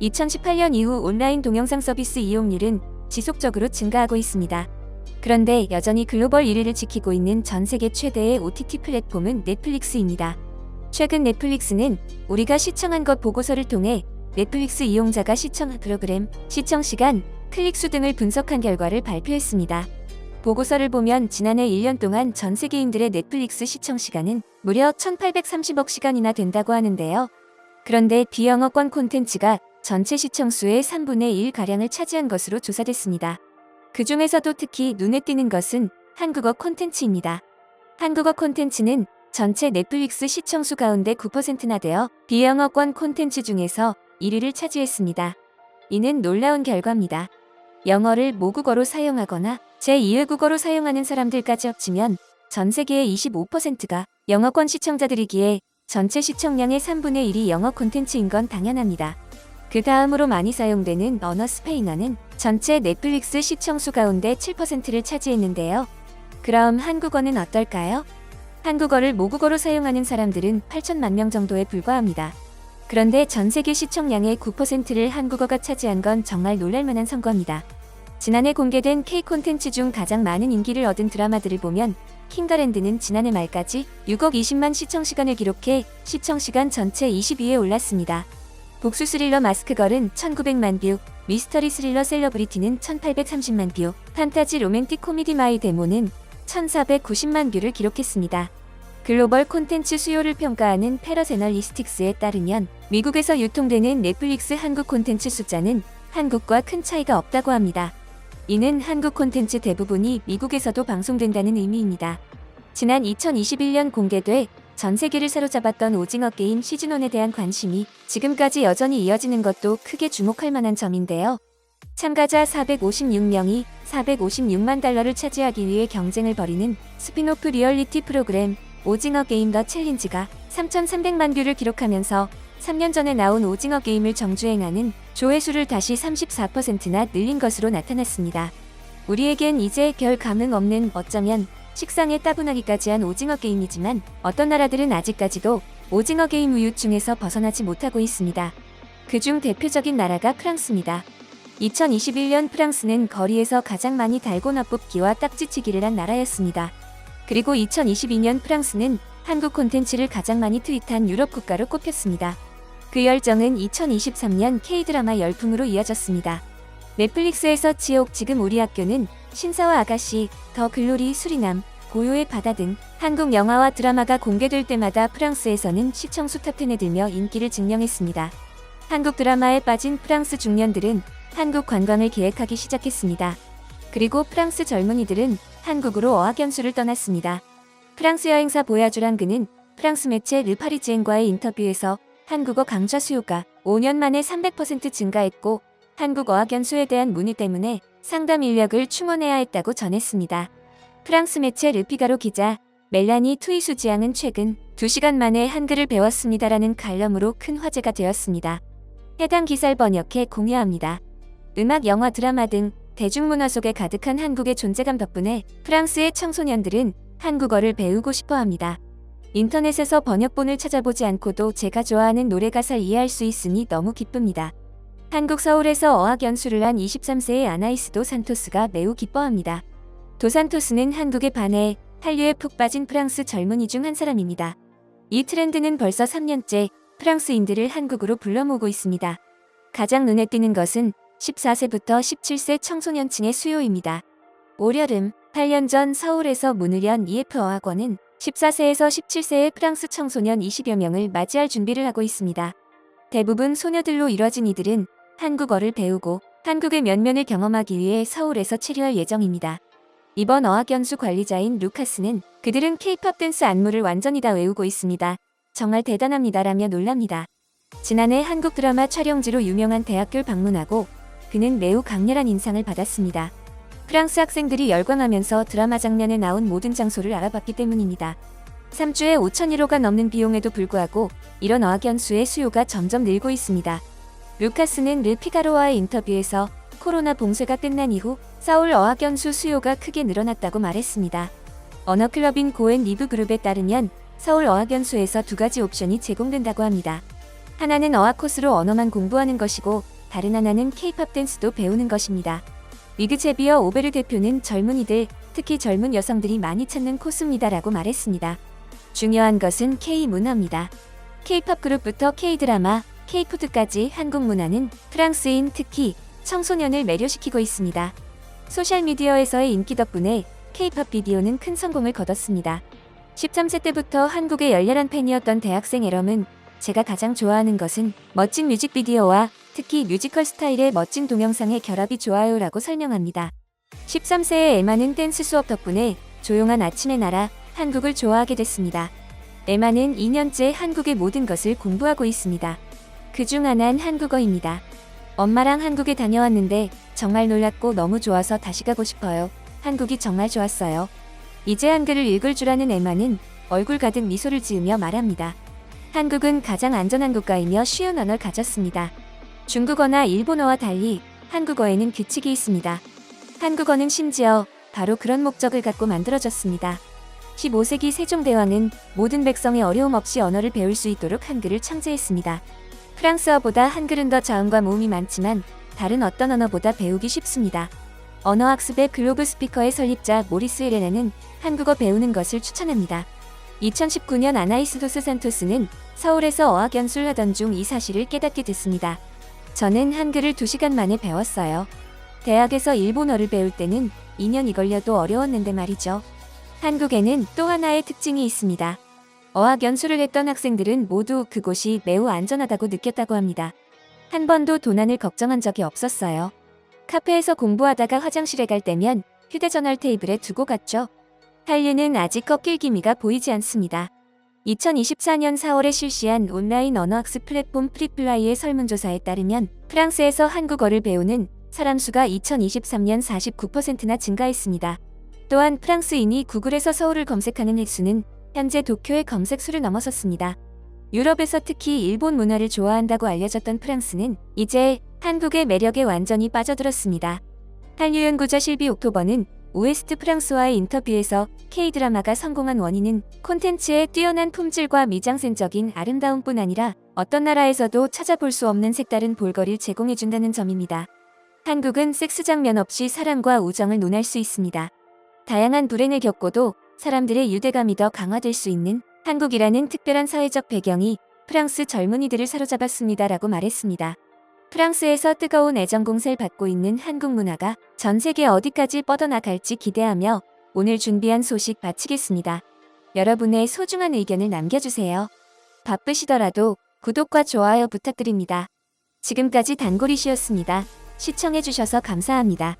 2018년 이후 온라인 동영상 서비스 이용률은 지속적으로 증가하고 있습니다. 그런데 여전히 글로벌 1위를 지키고 있는 전 세계 최대의 OTT 플랫폼은 넷플릭스입니다. 최근 넷플릭스는 우리가 시청한 것 보고서를 통해 넷플릭스 이용자가 시청한 프로그램, 시청 시간, 클릭 수 등을 분석한 결과를 발표했습니다. 보고서를 보면 지난해 1년 동안 전 세계인들의 넷플릭스 시청 시간은 무려 1830억 시간이나 된다고 하는데요. 그런데 비영어권 콘텐츠가 전체 시청 수의 3분의 1가량을 차지한 것으로 조사됐습니다. 그 중에서도 특히 눈에 띄는 것은 한국어 콘텐츠입니다. 한국어 콘텐츠는 전체 넷플릭스 시청수 가운데 9%나 되어 비영어권 콘텐츠 중에서 1위를 차지했습니다. 이는 놀라운 결과입니다. 영어를 모국어로 사용하거나 제2외국어로 사용하는 사람들까지 합치면 전 세계의 25%가 영어권 시청자들이기에 전체 시청량의 3분의 1이 영어 콘텐츠인 건 당연합니다. 그 다음으로 많이 사용되는 언어 스페인어는 전체 넷플릭스 시청수 가운데 7%를 차지했는데요. 그럼 한국어는 어떨까요? 한국어를 모국어로 사용하는 사람들은 8천만 명 정도에 불과합니다. 그런데 전 세계 시청량의 9%를 한국어가 차지한 건 정말 놀랄만한 성과입니다. 지난해 공개된 K 콘텐츠 중 가장 많은 인기를 얻은 드라마들을 보면 킹더랜드는 지난해 말까지 6억 20만 시청 시간을 기록해 시청 시간 전체 20위에 올랐습니다. 복수 스릴러 마스크 걸은 1900만 뷰, 미스터리 스릴러 셀러브리티는 1830만 뷰, 판타지 로맨틱 코미디 마이 데모는 1490만 뷰를 기록했습니다. 글로벌 콘텐츠 수요를 평가하는 패러세널리스틱스에 따르면 미국에서 유통되는 넷플릭스 한국 콘텐츠 숫자는 한국과 큰 차이가 없다고 합니다. 이는 한국 콘텐츠 대부분이 미국에서도 방송된다는 의미입니다. 지난 2021년 공개돼 전 세계를 사로잡았던 오징어 게임 시즌1에 대한 관심이 지금까지 여전히 이어지는 것도 크게 주목할 만한 점인데요. 참가자 456명이 456만 달러를 차지하기 위해 경쟁을 벌이는 스피노프 리얼리티 프로그램 오징어 게임 더 챌린지가 3,300만 뷰를 기록하면서 3년 전에 나온 오징어 게임을 정주행하는 조회수를 다시 34%나 늘린 것으로 나타났습니다. 우리에겐 이제 별 감흥 없는 어쩌면 식상에 따분하기까지 한 오징어 게임이지만 어떤 나라들은 아직까지도 오징어 게임 우유증에서 벗어나지 못하고 있습니다. 그중 대표적인 나라가 프랑스입니다. 2021년 프랑스는 거리에서 가장 많이 달고나 뽑기와 딱지치기를 한 나라였습니다. 그리고 2022년 프랑스는 한국 콘텐츠를 가장 많이 트윗한 유럽 국가로 꼽혔습니다. 그 열정은 2023년 K-드라마 열풍으로 이어졌습니다. 넷플릭스에서 지옥 지금 우리 학교는 신사와 아가씨, 더 글로리 수리남, 고요의 바다 등 한국 영화와 드라마가 공개될 때마다 프랑스에서는 시청수 탑10에 들며 인기를 증명했습니다. 한국 드라마에 빠진 프랑스 중년들은 한국 관광을 계획하기 시작했습니다. 그리고 프랑스 젊은이들은 한국으로 어학연수를 떠났습니다. 프랑스 여행사 보야주란 그는 프랑스 매체 르파리지엔과의 인터뷰에서 한국어 강좌 수요가 5년 만에 300% 증가했고 한국 어학연수에 대한 문의 때문에 상담 인력을 충원해야 했다고 전했습니다. 프랑스 매체 르피가로 기자 멜라니 투이수 지앙은 최근 2시간 만에 한글을 배웠습니다라는 칼럼으로 큰 화제가 되었습니다. 해당 기사를 번역해 공유합니다. 음악, 영화, 드라마 등 대중문화 속에 가득한 한국의 존재감 덕분에 프랑스의 청소년들은 한국어를 배우고 싶어 합니다. 인터넷에서 번역본을 찾아보지 않고도 제가 좋아하는 노래 가사를 이해할 수 있으니 너무 기쁩니다. 한국 서울에서 어학 연수를 한 23세의 아나이스도 산토스가 매우 기뻐합니다. 도산토스는 한국에 반해 한류에 푹 빠진 프랑스 젊은이 중 한 사람입니다. 이 트렌드는 벌써 3년째 프랑스인들을 한국으로 불러 모으고 있습니다. 가장 눈에 띄는 것은 14세부터 17세 청소년층의 수요입니다. 올여름 8년 전 서울에서 문을 연 EF 어학원은 14세에서 17세의 프랑스 청소년 20여 명을 맞이할 준비를 하고 있습니다. 대부분 소녀들로 이뤄진 이들은 한국어를 배우고 한국의 면면을 경험하기 위해 서울에서 체류할 예정입니다. 이번 어학연수 관리자인 루카스는 그들은 케이팝 댄스 안무를 완전히 다 외우고 있습니다. 정말 대단합니다라며 놀랍니다. 지난해 한국 드라마 촬영지로 유명한 대학교를 방문하고 그는 매우 강렬한 인상을 받았습니다. 프랑스 학생들이 열광하면서 드라마 장면에 나온 모든 장소를 알아봤기 때문입니다. 3주에 5천 1호가 넘는 비용에도 불구하고 이런 어학연수의 수요가 점점 늘고 있습니다. 루카스는 르피가로와의 인터뷰에서 코로나 봉쇄가 끝난 이후 서울 어학연수 수요가 크게 늘어났다고 말했습니다. 언어클럽인 고엔 리브 그룹에 따르면 서울 어학연수에서 두 가지 옵션이 제공된다고 합니다. 하나는 어학 코스로 언어만 공부하는 것이고 다른 하나는 케이팝 댄스도 배우는 것입니다. 위그 제비어 오베르 대표는 젊은이들, 특히 젊은 여성들이 많이 찾는 코스입니다라고 말했습니다. 중요한 것은 K 문화입니다. K-팝 그룹부터 K-드라마, K-푸드까지 한국 문화는 프랑스인 특히 청소년을 매료시키고 있습니다. 소셜미디어에서의 인기 덕분에 K-팝 비디오는 큰 성공을 거뒀습니다. 13세 때부터 한국의 열렬한 팬이었던 대학생 에럼은 제가 가장 좋아하는 것은 멋진 뮤직비디오와 특히 뮤지컬 스타일의 멋진 동영상의 결합이 좋아요라고 설명합니다. 13세의 에마는 댄스 수업 덕분에 조용한 아침의 나라 한국을 좋아하게 됐습니다. 에마는 2년째 한국의 모든 것을 공부하고 있습니다. 그중 하나는 한국어입니다. 엄마랑 한국에 다녀왔는데 정말 놀랐고 너무 좋아서 다시 가고 싶어요. 한국이 정말 좋았어요. 이제 한글을 읽을 줄 아는 에마는 얼굴 가득 미소를 지으며 말합니다. 한국은 가장 안전한 국가이며 쉬운 언어를 가졌습니다. 중국어나 일본어와 달리 한국어에는 규칙이 있습니다. 한국어는 심지어 바로 그런 목적을 갖고 만들어졌습니다. 15세기 세종대왕은 모든 백성이 어려움 없이 언어를 배울 수 있도록 한글을 창제했습니다. 프랑스어보다 한글은 더 자음과 모음이 많지만 다른 어떤 언어보다 배우기 쉽습니다. 언어학습의 글로브 스피커의 설립자 모리스 에레나는 한국어 배우는 것을 추천합니다. 2019년 아나이스 도스 산토스는 서울에서 어학 연수를 하던 중 이 사실을 깨닫게 됐습니다. 저는 한글을 2시간 만에 배웠어요. 대학에서 일본어를 배울 때는 2년이 걸려도 어려웠는데 말이죠. 한국에는 또 하나의 특징이 있습니다. 어학 연수를 했던 학생들은 모두 그곳이 매우 안전하다고 느꼈다고 합니다. 한 번도 도난을 걱정한 적이 없었어요. 카페에서 공부하다가 화장실에 갈 때면 휴대전화를 테이블에 두고 갔죠. 한류는 아직 꺾일 기미가 보이지 않습니다. 2024년 4월에 실시한 온라인 언어학습 플랫폼 프리플라이의 설문조사에 따르면 프랑스에서 한국어를 배우는 사람 수가 2023년 49%나 증가했습니다. 또한 프랑스인이 구글에서 서울을 검색하는 횟수는 현재 도쿄의 검색수를 넘어섰습니다. 유럽에서 특히 일본 문화를 좋아한다고 알려졌던 프랑스는 이제 한국의 매력에 완전히 빠져들었습니다. 한류 연구자 실비 옥토버는 오에스트 프랑스와의 인터뷰에서 K-드라마가 성공한 원인은 콘텐츠의 뛰어난 품질과 미장센적인 아름다움뿐 아니라 어떤 나라에서도 찾아볼 수 없는 색다른 볼거리를 제공해준다는 점입니다. 한국은 섹스 장면 없이 사랑과 우정을 논할 수 있습니다. 다양한 불행을 겪고도 사람들의 유대감이 더 강화될 수 있는 한국이라는 특별한 사회적 배경이 프랑스 젊은이들을 사로잡았습니다라고 말했습니다. 프랑스에서 뜨거운 애정 공세를 받고 있는 한국 문화가 전 세계 어디까지 뻗어나갈지 기대하며 오늘 준비한 소식 마치겠습니다. 여러분의 소중한 의견을 남겨주세요. 바쁘시더라도 구독과 좋아요 부탁드립니다. 지금까지 단골이시였습니다. 시청해주셔서 감사합니다.